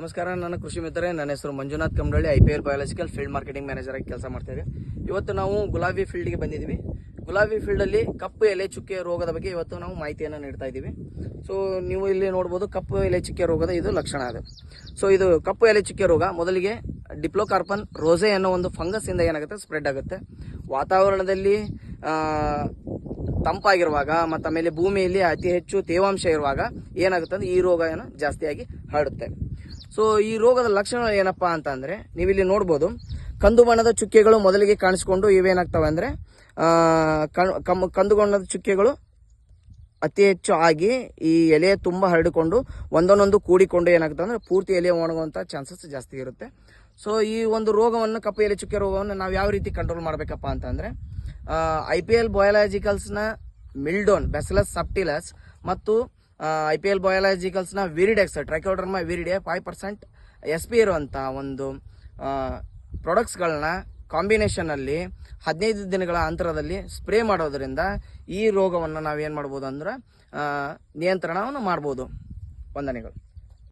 ನಮಸ್ಕಾರ, ನನ್ನ ಕೃಷಿ ಮಿತ್ರರೇ, ನನ್ನ ಹೆಸರು Manjunath Kamadalli I P L biological field marketing manager ಆಗಿ ಕೆಲಸ ಮಾಡ್ತೇವೆ ಇವತ್ತು ನಾವು ಗುಲಾಬಿ ಫೀಲ್ಡ್ಗೆ ಬಂದಿದ್ದೀವಿ. ಗುಲಾಬಿ ಫೀಲ್ಡಲ್ಲಿ ಕಪ್ಪು ಎಲೆ ಚುಕ್ಕೆ ರೋಗದ ಬಗ್ಗೆ ಇವತ್ತು ನಾವು ಮಾಹಿತಿಯನ್ನು ನೀಡ್ತಾ ಇದ್ದೀವಿ. ಸೊ ನೀವು ಇಲ್ಲಿ ನೋಡ್ಬೋದು ಕಪ್ಪು ಎಲೆ ಚುಕ್ಕೆ ರೋಗದ ಇದು ಲಕ್ಷಣ ಅದು. ಸೊ ಇದು ಕಪ್ಪು ಎಲೆ ಚುಕ್ಕೆ ರೋಗ ಮೊದಲಿಗೆ ಡಿಪ್ಲೋಕಾರ್ಪನ್ ರೋಸೆ ಅನ್ನೋ ಒಂದು ಫಂಗಸ್ ಇಂದ ಏನಾಗುತ್ತೆ? ಸ್ಪ್ರೆಡ್ ಆಗುತ್ತೆ. ವಾತಾವರಣದಲ್ಲಿ ತಂಪಾಗಿರುವಾಗ ಮತ್ತು ಆಮೇಲೆ ಭೂಮಿಯಲ್ಲಿ ಅತಿ ಹೆಚ್ಚು ತೇವಾಂಶ ಇರುವಾಗ ಏನಾಗುತ್ತೆ ಅಂದ್ರೆ ಈ ರೋಗ ಏನೋ ಜಾಸ್ತಿಯಾಗಿ ಹರಡುತ್ತೆ. ಸೊ ಈ ರೋಗದ ಲಕ್ಷಣ ಏನಪ್ಪಾ ಅಂತ ನೀವಿಲ್ಲಿ ನೋಡ್ಬೋದು, ಕಂದು ಬಣ್ಣದ ಚುಕ್ಕೆಗಳು ಮೊದಲಿಗೆ ಕಾಣಿಸ್ಕೊಂಡು ಇವೇನಾಗ್ತವೆ ಅಂದ್ರೆ ಕಂದು ಬಣ್ಣದ ಚುಕ್ಕೆಗಳು ಅತಿ ಹೆಚ್ಚು ಆಗಿ ಈ ಎಲೆ ತುಂಬ ಹರಡಿಕೊಂಡು ಒಂದೊಂದೊಂದು ಕೂಡಿಕೊಂಡು ಏನಾಗುತ್ತೆ ಅಂದ್ರೆ ಪೂರ್ತಿ ಎಲೆ ಒಣಗುವಂಥ ಚಾನ್ಸಸ್ ಜಾಸ್ತಿ ಇರುತ್ತೆ. ಸೊ ಈ ಒಂದು ರೋಗವನ್ನು, ಕಪ್ಪು ಎಲೆ ಚುಕ್ಕೆ ರೋಗವನ್ನು ನಾವು ಯಾವ ರೀತಿ ಕಂಟ್ರೋಲ್ ಮಾಡಬೇಕಪ್ಪ ಅಂತಂದರೆ ಐ ಪಿ ಎಲ್ ಬಯಾಲಜಿಕಲ್ಸ್ನ ಮಿಲ್ಡೋನ್ ಬೆಸಲಸ್ ಸಪ್ಟಿಲಸ್ ಮತ್ತು I P L ಬಯಾಲಜಿಕಲ್ಸ್ನ Viridex trichoderma viride five percent S P ಇರುವಂಥ ಒಂದು ಪ್ರಾಡಕ್ಟ್ಸ್ಗಳನ್ನ ಕಾಂಬಿನೇಷನಲ್ಲಿ ಹದಿನೈದು ದಿನಗಳ ಅಂತರದಲ್ಲಿ ಸ್ಪ್ರೇ ಮಾಡೋದರಿಂದ ಈ ರೋಗವನ್ನು ನಾವೇನು ಮಾಡ್ಬೋದು ಅಂದ್ರೆ ನಿಯಂತ್ರಣವನ್ನು ಮಾಡ್ಬೋದು. ವಂದನೆಗಳು.